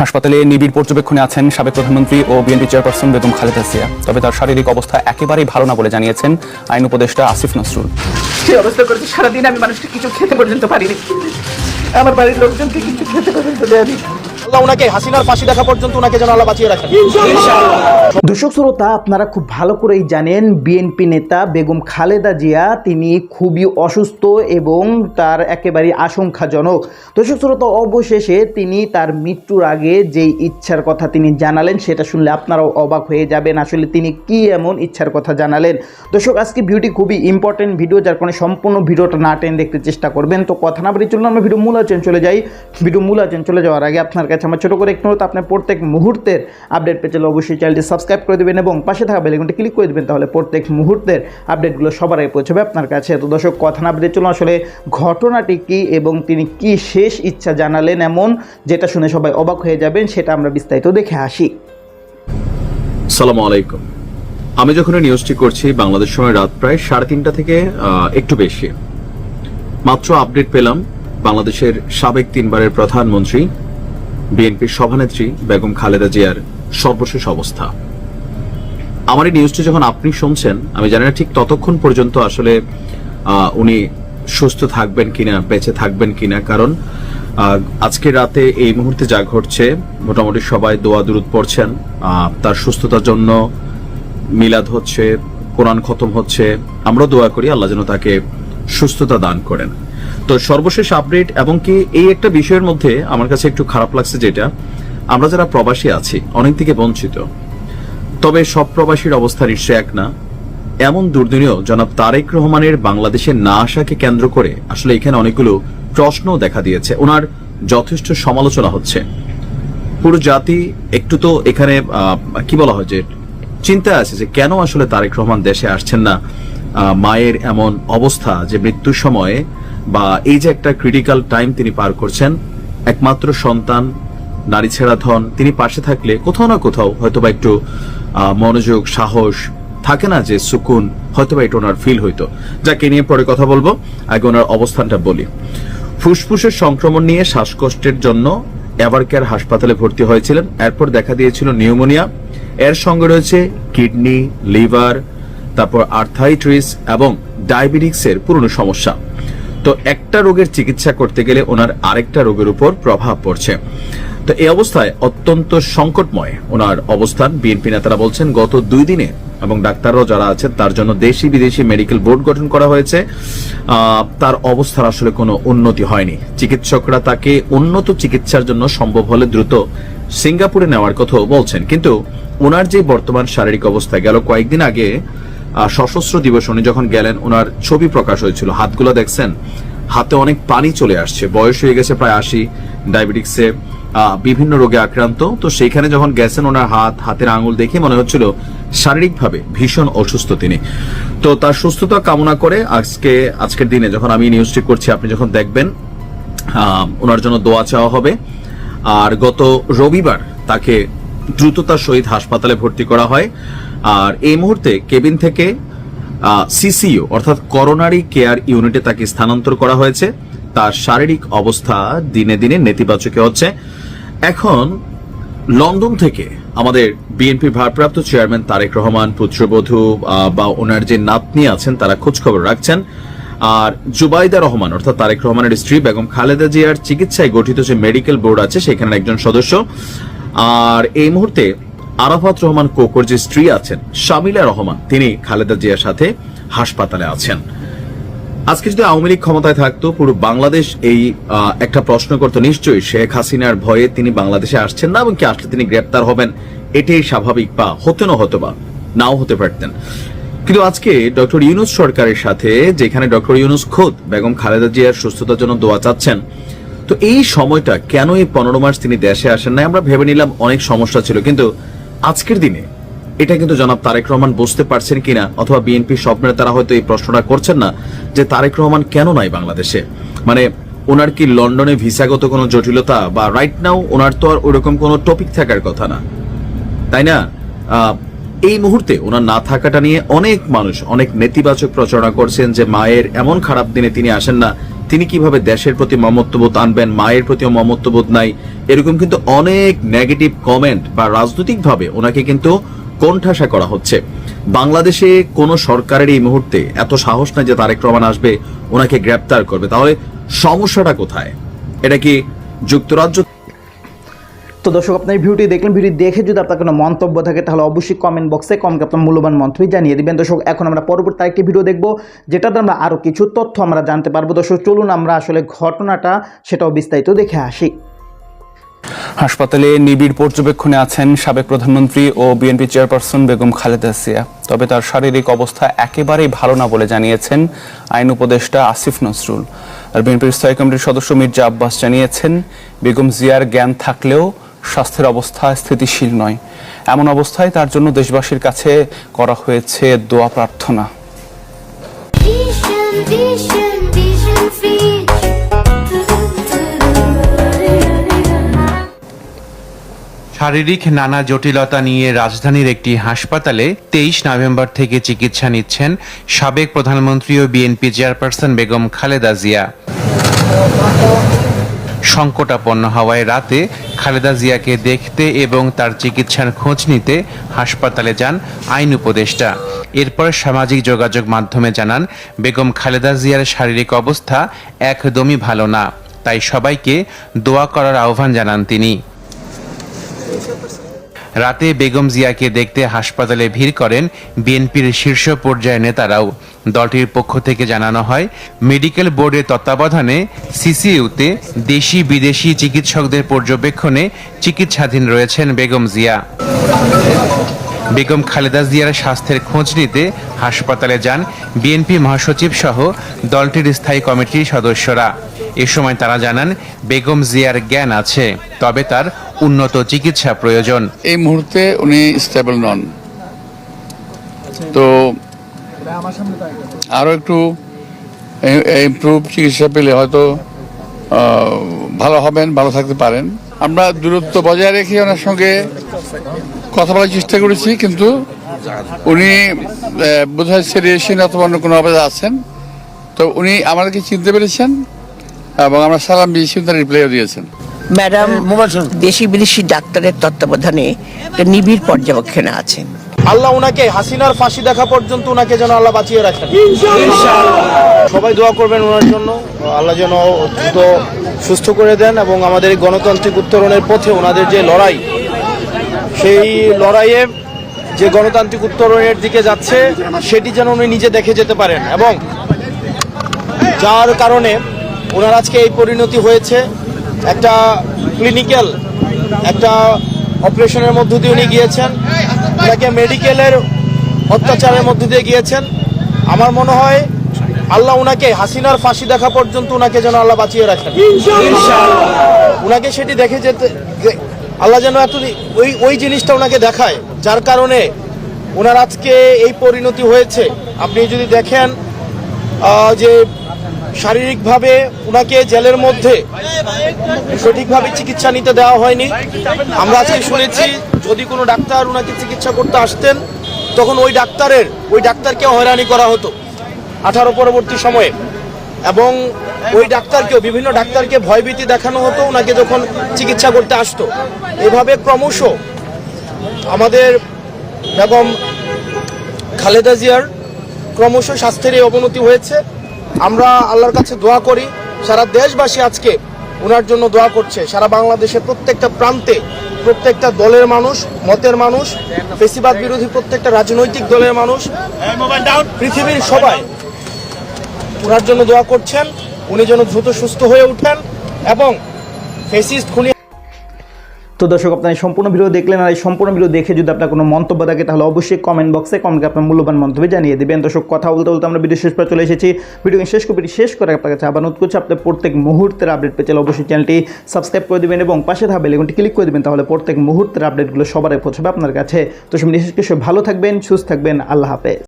হাসপাতালে নিবিড় পর্যবেক্ষণে আছেন সাবেক প্রধানমন্ত্রী ও বিএনপি চেয়ারপারসন বেগম খালেদা জিয়া। তবে তার শারীরিক অবস্থা একেবারেই ভালো না বলে জানিয়েছেন আইন উপদেষ্টা আসিফ নসরুল। যে অবস্থা সারাদিন আমি মানুষকে কিছু খেতে পর্যন্ত পারিনি। আমার বাড়ির লোকজনকে কিছু খেতে পর্যন্ত দেয়নি। আল্লাহ ওনাকে হাসিনার ফাঁসি দেখা পর্যন্ত ওনাকে যেন আল্লাহ বাঁচিয়ে রাখেন। দর্শক শ্রোতা আপনারা খুব ভালো করেই জানেন বিএনপি নেতা বেগম খালেদা জিয়া তিনি খুবই অসুস্থ এবং তার একেবারে আশঙ্কাজনক। দর্শক শ্রোতা অবশেষে তিনি তার মৃত্যুর আগে যেই ইচ্ছার কথা তিনি জানালেন সেটা শুনলে আপনারাও অবাক হয়ে যাবেন আসলে তিনি কি এমন ইচ্ছার কথা জানালেন। দর্শক আজকে ভিডিওটি খুবই ইম্পর্টেন্ট ভিডিও যার কারণে সম্পূর্ণ ভিডিওটা না টেন দেখতে চেষ্টা করবেন। তো কথা না বলে চলুন আমরা ভিডিও মূল চলে যাই। ভিডিও মূল চলে যাওয়ার আগে আপনার কাছে আমার ছোটো করে একটু আপনার প্রত্যেক মুহূর্তের আপডেট পেতে হলে অবশ্যই চ্যানেলটি সাবস্ক্রাইব করে দেবেন এবং পাশে থাকা বেলেগুনটি ক্লিক করে দেবেন, তাহলে প্রত্যেক মুহূর্তের আপডেটগুলো সবার আগে পৌঁছবে আপনার কাছে। তো দর্শক, কথা না বলে চলুন, আসলে ঘটনাটি কী এবং তিনি কি শেষ ইচ্ছা জানালেন এমন যেটা শুনে সবাই অবাক হয়ে যাবেন, সেটা আমরা বিস্তারিত দেখে আসি। সালাম আলাইকুম। আমি যখন নিউজটি করছি, বাংলাদেশ সময় রাত প্রায় সাড়ে তিনটা থেকে একটু বেশি। মাত্র আপডেট পেলাম বাংলাদেশের সাবেক তিনবারের প্রধানমন্ত্রী বিএনপির সভানেত্রী বেগম খালেদা জিয়ার সর্বশেষ অবস্থা। আমার এই নিউজটি যখন আপনি শুনছেন, আমি জানি না ঠিক ততক্ষণ পর্যন্ত আসলে উনি সুস্থ থাকবেন কিনা, বেঁচে থাকবেন কিনা, কারণ আজকে রাতে এই মুহূর্তে যা ঘটছে, মোটামুটি সবাই দোয়া দুরুদ পড়ছেন। তার সুস্থতার জন্য মিলাদ হচ্ছে, কোরআন খতম হচ্ছে। আমরা দোয়া করি, আল্লাহ যেন তাকে সুস্থতা দান করেন। তো সর্বশেষ আপডেট এবং কি এই একটা বিষয়ের মধ্যে আমার কাছে একটু খারাপ লাগছে যেটা, আমরা যারা প্রবাসী আছি, অনেক থেকে বঞ্চিত। তবে সব প্রবাসীর অবস্থা নিশ্চয় এক না। এমন দুর্দিনেও জনাব তারেক রহমানের বাংলাদেশে না আসাকে কেন্দ্র করে আসলে এখানে অনেকগুলো প্রশ্ন দেখা দিয়েছে। ওনার যথেষ্ট সমালোচনা হচ্ছে। পুরো জাতি একটু তো এখানে কি বলা হয় যে চিন্তায় আছে যে কেন আসলে তারেক রহমান দেশে আসছেন না? মায়ের এমন অবস্থা যে মৃত্যুর সময়ে বা এই যে একটা ক্রিটিক্যাল টাইম তিনি পার করছেন, একমাত্র সন্তান, নারী ছেড়া ধন, তিনি পাশে থাকলে কোথাও না কোথাও হয়তোবা একটু মনোযোগ, সাহস থাকে না যে সুকুন হয়তোবা এটা ওনার ফিল হইতো। যাকে নিয়ে পরে কথা বলব, আগে ওনার অবস্থানটা বলি। ফুসফুসের সংক্রমণ নিয়ে শ্বাসকষ্টের জন্য এভারকেয়ার হাসপাতালে ভর্তি হয়েছিলেন, এরপর দেখা দিয়েছিল নিউমোনিয়া। এর সঙ্গে রয়েছে কিডনি, লিভার, তারপর আর্থাইট্রিস এবং ডায়াবেটিক্সের পুরনো সমস্যা। তো একটা রোগের চিকিৎসা করতে গেলে ওনার আরেকটা রোগের উপর প্রভাব পড়ছে। তো এই অবস্থায় অত্যন্ত সংকটময় ওনার অবস্থান। বিএনপি নেতারা বলছেন, গত দুই দিনে এবং ডাক্তাররাও যারা আছেন, তার জন্য দেশি বিদেশি মেডিকেল বোর্ড গঠন করা হয়েছে। তার অবস্থার আসলে কোনো উন্নতি হয়নি। চিকিৎসকরা তাকে উন্নত চিকিৎসার জন্য সম্ভব হলে দ্রুত সিঙ্গাপুরে নেওয়ার কথাও বলছেন। কিন্তু ওনার যে বর্তমান শারীরিক অবস্থা গেল কয়েকদিন আগে সশস্ত্র দিবস উনি যখন গেলেন ওনার ছবি প্রকাশ হয়েছিল। হাতগুলো দেখছেন, হাতে অনেক পানি চলে আসছে। বয়স হয়ে গেছে প্রায় আশি, ডায়াবেটিক্সে বিভিন্ন রোগে আক্রান্ত। তো সেইখানে যখন গেছেন ওনার হাত, হাতের আঙুল দেখে মনে হচ্ছিল শারীরিকভাবে ভীষণ অসুস্থ তিনি। তো তার সুস্থতা কামনা করে আজকে, আজকের দিনে যখন আমি নিউজটি করছি, আপনি যখন দেখবেন ওনার জন্য দোয়া চাওয়া হবে। আর গত রবিবার তাকে দ্রুততার সহিত হাসপাতালে ভর্তি করা হয়। আর এই মুহূর্তে কেবিন থেকে সিসিইউ অর্থাৎ করোনারি কেয়ার ইউনিটে তাকে স্থানান্তর করা হয়েছে। তার শারীরিক অবস্থা দিনে দিনে নেতিবাচকে হচ্ছে। এখন লন্ডন থেকে আমাদের বিএনপি ভারপ্রাপ্ত চেয়ারম্যান তারেক রহমান, পুত্রবধূ বা ওনার যে নাতনি আছেন, তারা খোঁজখবর রাখছেন। আর জুবাইদা রহমান, অর্থাৎ তারেক রহমানের স্ত্রী বেগম খালেদা জিয়ার চিকিৎসায় গঠিত যে মেডিকেল বোর্ড আছে সেখানে একজন সদস্য। আর এই মুহূর্তে আরাফাত রহমান কোকর যে স্ত্রী আছেন, শামিলা রহমান, তিনি খালেদা জিয়ার সাথে হাসপাতালে আছেন। আজকে যদি আওয়ামী লীগ ক্ষমতায় থাকতো, পুরো বাংলাদেশ এই একটা প্রশ্ন করতো, নিশ্চয়ই শেখ হাসিনার ভয়ে তিনি বাংলাদেশে আসছেন না এবং কি আসলে তিনি গ্রেপ্তার হবেন, এটাই স্বাভাবিক বা হতে না, হতো বা নাও হতে পারতেন। কিন্তু আজকে ডক্টর ইউনুস সরকারের সাথে, যেখানে ডক্টর ইউনুস খোদ বেগম খালেদা জিয়ার সুস্থতার জন্য দোয়া চাচ্ছেন, তো এই সময়টা কেন এই পনেরো মাস তিনি দেশে আসেন না আমরা ভেবে নিলাম অনেক সমস্যা ছিল, কিন্তু আজকের দিনে, এটা কিন্তু জনাব তারেক রহমান বুঝতে পারছেন কিনা অথবা বিএনপি সব নেতারা হয়তো এই প্রশ্নটা করছেন না যে তারেক রহমান কেন নাই বাংলাদেশে? মানে ওনার কি লন্ডনে ভিসাগত কোনো জটিলতা বা রাইট নাও ওনার তো আর ওরকম কোনো টপিক থাকার কথা না। তাই না? এই মুহূর্তে ওনার না থাকাটা নিয়ে অনেক মানুষ অনেক নেতিবাচক প্রচারণা করছেন যে মায়ের এমন খারাপ দিনে তিনি আসেন না। তিনি কীভাবে দেশের প্রতি মমত্ববোধ আনবেন, মায়ের প্রতিও মমত্ববোধ নাই, এরকম কিন্তু অনেক নেগেটিভ কমেন্ট বা রাজনৈতিকভাবে ওনাকে কিন্তু কোণঠাসা করা হচ্ছে। বাংলাদেশে কোন সরকারের এই মুহূর্তে এত সাহস নাই যে তারেক রহমান আসবে, ওনাকে গ্রেপ্তার করবে। তাহলে সমস্যাটা কোথায়? এটা কি যুক্তরাজ্য তো দর্শক, আপনার ভিডিওটি দেখলেন ভিডিও দেখে যদি আপনার কোনো মন্তব্য থাকে, তাহলে অবশ্যই কমেন্ট বক্সে কমকে আপনার মূল্যবান মন্তব্য জানিয়ে দিবেন। দর্শক, এখন আমরা পরবর্তী আরেকটি ভিডিও দেখব যেটাতে আমরা আরও কিছু তথ্য আমরা জানতে পারব। দর্শক, চলুন আমরা আসলে ঘটনাটা, সেটাও বিস্তারিত দেখে আসি। হাসপাতালে নিবিড় পর্যবেক্ষণে আছেন সাবেক প্রধানমন্ত্রী ও বিএনপি চেয়ারপারসন বেগম খালেদা জিয়া। তবে তার শারীরিক অবস্থা একেবারেই ভালো না বলে জানিয়েছেন আইন উপদেষ্টা আসিফ নজরুল। আর বিএনপির স্থায়ী কমিটির সদস্য মির্জা আব্বাস জানিয়েছেন, বেগম জিয়ার জ্ঞান থাকলেও স্বাস্থ্যের অবস্থা স্থিতিশীল নয়। এমন অবস্থায় তার জন্য দেশবাসীর কাছে করা হয়েছে দোয়া প্রার্থনা. শারীরিক নানা জটিলতা নিয়ে রাজধানীর একটি হাসপাতালে তেইশ নভেম্বর থেকে চিকিৎসা নিচ্ছেন সাবেক প্রধানমন্ত্রী ও বিএনপি চেয়ারপারসন বেগম খালেদা জিয়া। সংকটাপন্ন হওয়ায় রাতে খালেদা জিয়াকে দেখতে এবং তার চিকিৎসার খোঁজ নিতে হাসপাতালে যান আইন উপদেষ্টা। এরপর সামাজিক যোগাযোগ মাধ্যমে জানান, বেগম খালেদা জিয়ার শারীরিক অবস্থা একদমই ভালো না। তাই সবাইকে দোয়া করার আহ্বান জানান তিনি। রাতে বেগম জিয়াকে দেখতে হাসপাতালে ভিড় করেন বিএনপির শীর্ষ পর্যায়ের নেতারাও। দলটির পক্ষ থেকে জানানো হয়, মেডিকেল বোর্ডের তত্ত্বাবধানে সিসিইউতে দেশি বিদেশি চিকিৎসকদের পর্যবেক্ষণে চিকিৎসাধীন রয়েছেন বেগম জিয়া। বেগম খালেদা জিয়ার স্বাস্থ্যের খোঁজ নিতে হাসপাতালে যান বিএনপি মহাসচিব সহ দলটির স্থায়ী কমিটির সদস্যরা। এ সময় তারা জানান, বেগম জিয়ার জ্ঞান আছে, তবে তার উন্নত চিকিৎসা প্রয়োজন। এই মুহূর্তে উনি স্টেবল নন। তো আরও একটু ইমপ্রুভ চিকিৎসা পেলে হয়তো ভালো হবেন, ভালো থাকতে পারেন। আমরা দূরত্ব বজায় রেখে ওনার সঙ্গে কথা বলার চেষ্টা করেছি কিন্তু উনি আহ, বোধহয় সেরিয়েশন অথবা অন্য কোনো অবস্থা আছেন। তো উনি আমাদেরকে চিনতে পেরেছেন এবং আমরা সালাম দিয়েছি তার রিপ্লাইও দিয়েছেন। ম্যাডাম দেশি বিদেশি ডাক্তারের তত্ত্বাবধানে নিবিড় পর্যবেক্ষণে আছেন আল্লাহ উনাকে হাসিনার ফাঁসি দেখা পর্যন্ত উনাকে যেন আল্লাহ বাঁচিয়ে রাখেন। সবাই দোয়া করবেন ওনার জন্য। আল্লাহ যেন দ্রুত সুস্থ করে দেন এবং আমাদের গণতান্ত্রিক উত্তরণের পথে ওনাদের যে লড়াই সেই লড়াইয়ে যে গণতান্ত্রিক উত্তরণের দিকে যাচ্ছে সেটি যেন উনি নিজে দেখে যেতে পারেন। এবং যার কারণে ওনার আজকে এই পরিণতি হয়েছে একটা ক্লিনিক্যাল একটা অপারেশনের মধ্য দিয়ে উনি গিয়েছেন ওনাকে মেডিকেলের অত্যাচারের মধ্য দিয়ে গিয়েছেন। আমার মনে হয় আল্লাহ উনাকে হাসিনার ফাঁসি দেখা পর্যন্ত উনাকে যেন আল্লাহ বাঁচিয়ে রাখেন। উনাকে সেটি দেখে যেতে আল্লাহ যেন এত ওই ওই জিনিসটা ওনাকে দেখায়, যার কারণে ওনার আজকে এই পরিণতি হয়েছে। আপনি যদি দেখেন যে শারীরিকভাবে ওনাকে জেলের মধ্যে সঠিকভাবে চিকিৎসা নিতে দেওয়া হয়নি, আমরা আজকে শুনেছি, যদি কোনো ডাক্তার ওনাকে চিকিৎসা করতে আসতেন, তখন ওই ডাক্তারের, ওই ডাক্তারকে হয়রানি করা হতো। আঠারো পরবর্তী সময়ে। এবং ওই ডাক্তারকেও বিভিন্ন ডাক্তারকে ভয়ভীতি দেখানো হতো ওনাকে যখন চিকিৎসা করতে আসতো। এভাবে ক্রমশ আমাদের বেগম খালেদা জিয়ার ক্রমশ স্বাস্থ্যের এই অবনতি হয়েছে। আমরা আল্লাহর কাছে দোয়া করি সারা দেশবাসী আজকে ওনার জন্য দোয়া করছে। সারা বাংলাদেশের প্রত্যেকটা প্রান্তে প্রত্যেকটা দলের মানুষ মতের মানুষ ফেসিবাদ বিরোধী প্রত্যেকটা রাজনৈতিক দলের মানুষ পৃথিবীর সবাই ওনার জন্য দোয়া করছেন। উনি যেন দ্রুত সুস্থ হয়ে উঠেন এবং ফেসিস্ট খুনি তো দর্শক, আপনার এই সম্পূর্ণ ভিডিও দেখলেন আর এই সম্পূর্ণ ভিডিও দেখে যদি আপনার কোনো মন্তব্য থাকে, তাহলে অবশ্যই কমেন্ট বক্সে কমেন্টে আপনার মূল্যবান মন্তব্য জানিয়ে দেবেন। দর্শক, কথা বলতে বলতে আমরা ভিডিও শেষ করে চলে এসেছি। ভিডিও শেষ করে শেষ করে আপনার কাছে আবার অনুরোধ করছি। আপনার প্রত্যেক মুহূর্তের আপডেট পেতে চাইলে অবশ্যই চ্যানেলটি সাবস্ক্রাইব করে দেবেন এবং পাশে থাকা বেলেগুনটি ক্লিক করে দেবেন, তাহলে প্রত্যেক মুহূর্তের আপডেটগুলো সবার আগে পৌঁছাবে আপনার কাছে। তো সব ভালো থাকবেন, সুস্থ থাকবেন। আল্লাহ হাফেজ।